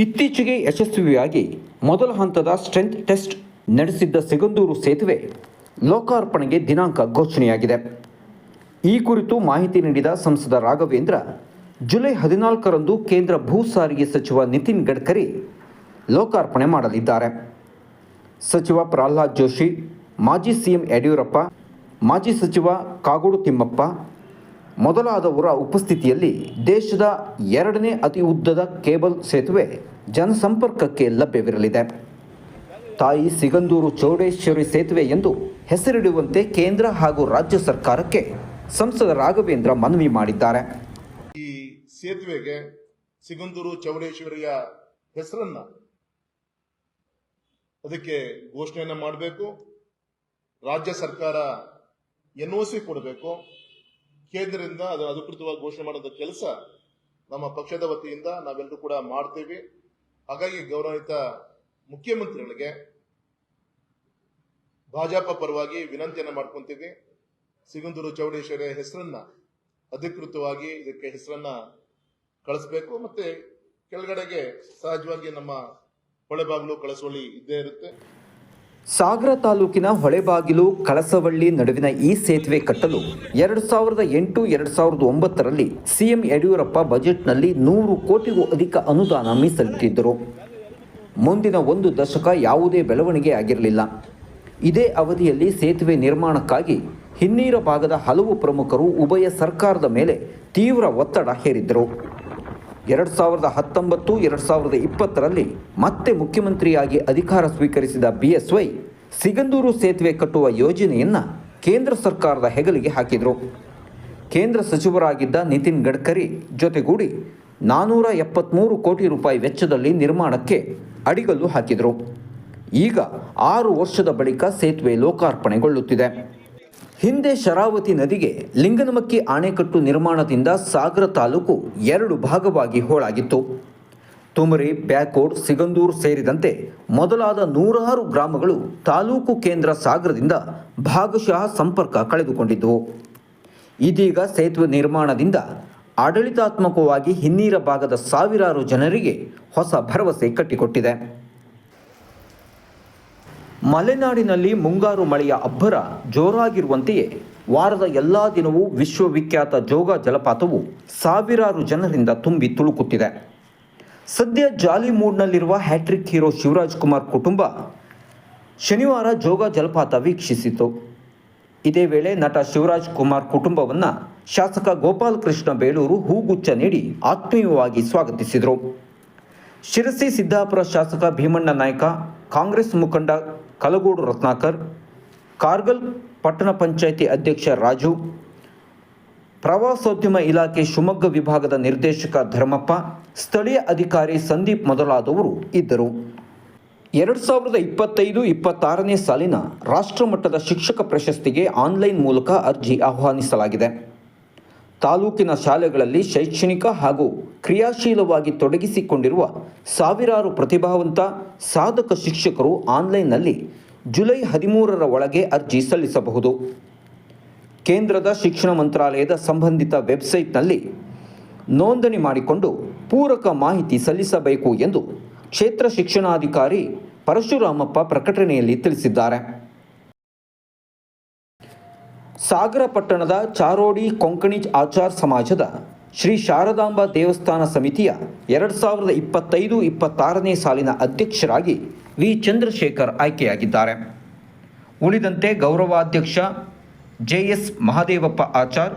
ಇತ್ತೀಚೆಗೆ ಯಶಸ್ವಿಯಾಗಿ ಮೊದಲ ಹಂತದ ಸ್ಟ್ರೆಂತ್ ಟೆಸ್ಟ್ ನಡೆಸಿದ್ದ ಸಿಗಂದೂರು ಸೇತುವೆ ಲೋಕಾರ್ಪಣೆಗೆ ದಿನಾಂಕ ಘೋಷಣೆಯಾಗಿದೆ. ಈ ಕುರಿತು ಮಾಹಿತಿ ನೀಡಿದ ಸಂಸದ ರಾಘವೇಂದ್ರ, ಜುಲೈ ಹದಿನಾಲ್ಕರಂದು ಕೇಂದ್ರ ಭೂ ಸಾರಿಗೆ ಸಚಿವ ನಿತಿನ್ ಗಡ್ಕರಿ ಲೋಕಾರ್ಪಣೆ ಮಾಡಲಿದ್ದಾರೆ. ಸಚಿವ ಪ್ರಹ್ಲಾದ್ ಜೋಶಿ, ಮಾಜಿ ಸಿಎಂ ಯಡಿಯೂರಪ್ಪ, ಮಾಜಿ ಸಚಿವ ಕಾಗೋಡು ತಿಮ್ಮಪ್ಪ ಮೊದಲಾದವರ ಉಪಸ್ಥಿತಿಯಲ್ಲಿ ದೇಶದ ಎರಡನೇ ಅತಿ ಉದ್ದದ ಕೇಬಲ್ ಸೇತುವೆ ಜನಸಂಪರ್ಕಕ್ಕೆ ಲಭ್ಯವಿರಲಿದೆ. ತಾಯಿ ಸಿಗಂದೂರು ಚೌಡೇಶ್ವರಿ ಸೇತುವೆ ಎಂದು ಹೆಸರಿಡುವಂತೆ ಕೇಂದ್ರ ಹಾಗೂ ರಾಜ್ಯ ಸರ್ಕಾರಕ್ಕೆ ಸಂಸದ ರಾಘವೇಂದ್ರ ಮನವಿ ಮಾಡಿದ್ದಾರೆ. ಈ ಸೇತುವೆಗೆ ಸಿಗಂದೂರು ಚೌಡೇಶ್ವರಿಯ ಹೆಸರನ್ನ ಅದಕ್ಕೆ ಘೋಷಣೆಯನ್ನ ಮಾಡಬೇಕು. ರಾಜ್ಯ ಸರ್ಕಾರ ಎನ್ ಸಿ ಕೊಡಬೇಕು. ಕೇಂದ್ರದಿಂದ ಅದು ಅಧಿಕೃತವಾಗಿ ಘೋಷಣೆ ಮಾಡಿದ ಕೆಲಸ ನಮ್ಮ ಪಕ್ಷದ ವತಿಯಿಂದ ನಾವೆಲ್ಲರೂ ಕೂಡ ಮಾಡ್ತೀವಿ. ಹಾಗಾಗಿ ಗೌರವಿತ ಮುಖ್ಯಮಂತ್ರಿಗಳಿಗೆ ಭಾಜಪ ಪರವಾಗಿ ವಿನಂತಿಯನ್ನು ಮಾಡ್ಕೊಂತೀವಿ ಸಿಗಂದೂರು ಚೌಡೇಶ್ವರಿಯ ಹೆಸರನ್ನ ಅಧಿಕೃತವಾಗಿ ಇದಕ್ಕೆ ಹೆಸರನ್ನ ಕಳಿಸ್ಬೇಕು. ಮತ್ತೆ ಕೆಳಗಡೆಗೆ ಸಹಜವಾಗಿ ನಮ್ಮ ಹೊಳೆಬಾಗಿಲು ಕಳಸೋಳಿ ಇದ್ದೇ ಇರುತ್ತೆ. ಸಾಗರ ತಾಲೂಕಿನ ಹೊಳೆಬಾಗಿಲು, ಕಳಸವಳ್ಳಿ ನಡುವಿನ ಈ ಸೇತುವೆ ಕಟ್ಟಲು ಎರಡು ಸಾವಿರದ ಎಂಟು, ಎರಡು ಸಾವಿರದ ಒಂಬತ್ತರಲ್ಲಿ ಸಿಎಂ ಯಡಿಯೂರಪ್ಪ ಬಜೆಟ್ನಲ್ಲಿ ನೂರು ಕೋಟಿಗೂ ಅಧಿಕ ಅನುದಾನ ಮೀಸಲಿಟ್ಟಿದ್ದರು. ಮುಂದಿನ ಒಂದು ದಶಕ ಯಾವುದೇ ಬೆಳವಣಿಗೆ ಆಗಿರಲಿಲ್ಲ. ಇದೇ ಅವಧಿಯಲ್ಲಿ ಸೇತುವೆ ನಿರ್ಮಾಣಕ್ಕಾಗಿ ಹಿನ್ನೀರ ಭಾಗದ ಹಲವು ಪ್ರಮುಖರು ಉಭಯ ಸರ್ಕಾರದ ಮೇಲೆ ತೀವ್ರ ಒತ್ತಡ ಹೇರಿದ್ದರು. ಎರಡು ಸಾವಿರದ ಹತ್ತೊಂಬತ್ತು, ಎರಡು ಸಾವಿರದ ಇಪ್ಪತ್ತರಲ್ಲಿ ಮತ್ತೆ ಮುಖ್ಯಮಂತ್ರಿಯಾಗಿ ಅಧಿಕಾರ ಸ್ವೀಕರಿಸಿದ ಬಿಎಸ್ವೈ ಸಿಗಂದೂರು ಸೇತುವೆ ಕಟ್ಟುವ ಯೋಜನೆಯನ್ನು ಕೇಂದ್ರ ಸರ್ಕಾರದ ಹೆಗಲಿಗೆ ಹಾಕಿದರು. ಕೇಂದ್ರ ಸಚಿವರಾಗಿದ್ದ ನಿತಿನ್ ಗಡ್ಕರಿ ಜೊತೆಗೂಡಿ ನಾನ್ನೂರ ಎಪ್ಪತ್ತ್ಮೂರು ಕೋಟಿ ರೂಪಾಯಿ ವೆಚ್ಚದಲ್ಲಿ ನಿರ್ಮಾಣಕ್ಕೆ ಅಡಿಗಲ್ಲು ಹಾಕಿದರು. ಈಗ ಆರು ವರ್ಷದ ಬಳಿಕ ಸೇತುವೆ ಲೋಕಾರ್ಪಣೆಗೊಳ್ಳುತ್ತಿದೆ. ಹಿಂದೆ ಶರಾವತಿ ನದಿಗೆ ಲಿಂಗನಮಕ್ಕಿ ಅಣೆಕಟ್ಟು ನಿರ್ಮಾಣದಿಂದ ಸಾಗರ ತಾಲೂಕು ಎರಡು ಭಾಗವಾಗಿ ಹೋಳಾಗಿತ್ತು. ತುಮರಿ, ಬ್ಯಾಕೋಡ್, ಸಿಗಂದೂರು ಸೇರಿದಂತೆ ಮೊದಲಾದ ನೂರಾರು ಗ್ರಾಮಗಳು ತಾಲೂಕು ಕೇಂದ್ರ ಸಾಗರದಿಂದ ಭಾಗಶಃ ಸಂಪರ್ಕ ಕಳೆದುಕೊಂಡಿದ್ದವು ಇದೀಗ ಸೇತುವೆ ನಿರ್ಮಾಣದಿಂದ ಆಡಳಿತಾತ್ಮಕವಾಗಿ ಹಿನ್ನೀರ ಭಾಗದ ಸಾವಿರಾರು ಜನರಿಗೆ ಹೊಸ ಭರವಸೆ ಕಟ್ಟಿಕೊಟ್ಟಿದೆ. ಮಲೆನಾಡಿನಲ್ಲಿ ಮುಂಗಾರು ಮಳೆಯ ಅಬ್ಬರ ಜೋರಾಗಿರುವಂತೆಯೇ ವಾರದ ಎಲ್ಲ ದಿನವೂ ವಿಶ್ವವಿಖ್ಯಾತ ಜೋಗ ಜಲಪಾತವು ಸಾವಿರಾರು ಜನರಿಂದ ತುಂಬಿ ತುಳುಕುತ್ತಿದೆ. ಸದ್ಯ jolly ಮೂಡ್ನಲ್ಲಿರುವ hat trick hero Shivaraj Kumar ಕುಟುಂಬ ಶನಿವಾರ ಜೋಗ ಜಲಪಾತ ವೀಕ್ಷಿಸಿತು. ಇದೇ ವೇಳೆ ನಟ ಶಿವರಾಜ್ ಕುಮಾರ್ ಕುಟುಂಬವನ್ನು ಶಾಸಕ ಗೋಪಾಲ್ ಕೃಷ್ಣ ಬೇಳೂರು ಹೂಗುಚ್ಛ ನೀಡಿ ಆತ್ಮೀಯವಾಗಿ ಸ್ವಾಗತಿಸಿದರು. ಶಿರಸಿ ಸಿದ್ದಾಪುರ ಶಾಸಕ ಭೀಮಣ್ಣ ನಾಯ್ಕ ಕಾಂಗ್ರೆಸ್ ಮುಖಂಡ ಕಲಗೋಡು ರತ್ನಾಕರ್, ಕಾರ್ಗಲ್ ಪಟ್ಟಣ ಪಂಚಾಯಿತಿ ಅಧ್ಯಕ್ಷ ರಾಜು, ಪ್ರವಾಸೋದ್ಯಮ ಇಲಾಖೆ ಶಿವಮೊಗ್ಗ ವಿಭಾಗದ ನಿರ್ದೇಶಕ ಧರ್ಮಪ್ಪ, ಸ್ಥಳೀಯ ಅಧಿಕಾರಿ ಸಂದೀಪ್ ಮೊದಲಾದವರು ಇದ್ದರು. ಎರಡು ಸಾವಿರದ ಇಪ್ಪತ್ತೈದು ಇಪ್ಪತ್ತಾರನೇ ಸಾಲಿನ ರಾಷ್ಟ್ರಮಟ್ಟದ ಶಿಕ್ಷಕ ಪ್ರಶಸ್ತಿಗೆ ಆನ್ಲೈನ್ ಮೂಲಕ ಅರ್ಜಿ ಆಹ್ವಾನಿಸಲಾಗಿದೆ. ತಾಲೂಕಿನ ಶಾಲೆಗಳಲ್ಲಿ ಶೈಕ್ಷಣಿಕ ಹಾಗೂ ಕ್ರಿಯಾಶೀಲವಾಗಿ ತೊಡಗಿಸಿಕೊಂಡಿರುವ ಸಾವಿರಾರು ಪ್ರತಿಭಾವಂತ ಸಾಧಕ ಶಿಕ್ಷಕರು ಆನ್ಲೈನ್ನಲ್ಲಿ ಜುಲೈ ಹದಿಮೂರರ ಒಳಗೆ ಅರ್ಜಿ ಸಲ್ಲಿಸಬಹುದು. ಕೇಂದ್ರದ ಶಿಕ್ಷಣ ಮಂತ್ರಾಲಯದ ಸಂಬಂಧಿತ ವೆಬ್ಸೈಟ್ನಲ್ಲಿ ನೋಂದಣಿ ಮಾಡಿಕೊಂಡು ಪೂರಕ ಮಾಹಿತಿ ಸಲ್ಲಿಸಬೇಕು ಎಂದು ಕ್ಷೇತ್ರ ಶಿಕ್ಷಣಾಧಿಕಾರಿ ಪರಶುರಾಮಪ್ಪ ಪ್ರಕಟಣೆಯಲ್ಲಿ ತಿಳಿಸಿದ್ದಾರೆ. ಸಾಗರ ಪಟ್ಟಣದ ಚಾರೋಡಿ ಕೊಂಕಣಿ ಆಚಾರ್ ಸಮಾಜದ ಶ್ರೀ ಶಾರದಾಂಬ ದೇವಸ್ಥಾನ ಸಮಿತಿಯ ಎರಡು ಸಾವಿರದ ಇಪ್ಪತ್ತೈದು, ಇಪ್ಪತ್ತಾರನೇ ಸಾಲಿನ ಅಧ್ಯಕ್ಷರಾಗಿ ವಿ. ಚಂದ್ರಶೇಖರ್ ಆಯ್ಕೆಯಾಗಿದ್ದಾರೆ. ಉಳಿದಂತೆ ಗೌರವಾಧ್ಯಕ್ಷ ಜೆ. ಎಸ್. ಮಹಾದೇವಪ್ಪ ಆಚಾರ್,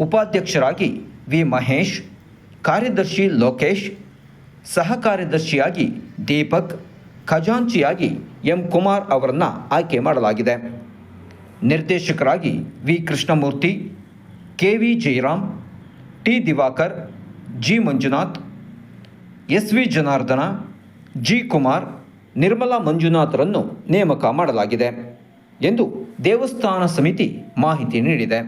ಉಪಾಧ್ಯಕ್ಷರಾಗಿ ವಿ. ಮಹೇಶ್, ಕಾರ್ಯದರ್ಶಿ ಲೋಕೇಶ್ ಸಹ ಕಾರ್ಯದರ್ಶಿಯಾಗಿ ದೀಪಕ್, ಖಜಾಂಚಿಯಾಗಿ ಎಂ. ಕುಮಾರ್ ಅವರನ್ನು ಆಯ್ಕೆ ಮಾಡಲಾಗಿದೆ. ನಿರ್ದೇಶಕರಾಗಿ V. Krishnamurthy, K. V. Jayaram T Diwakar, G Manjunath, S V Janardhana, G Kumar, Nirmala ಮಂಜುನಾಥರನ್ನು ನೇಮಕ ಮಾಡಲಾಗಿದೆ ಎಂದು ದೇವಸ್ಥಾನ ಸಮಿತಿ ಮಾಹಿತಿ ನೀಡಿದೆ.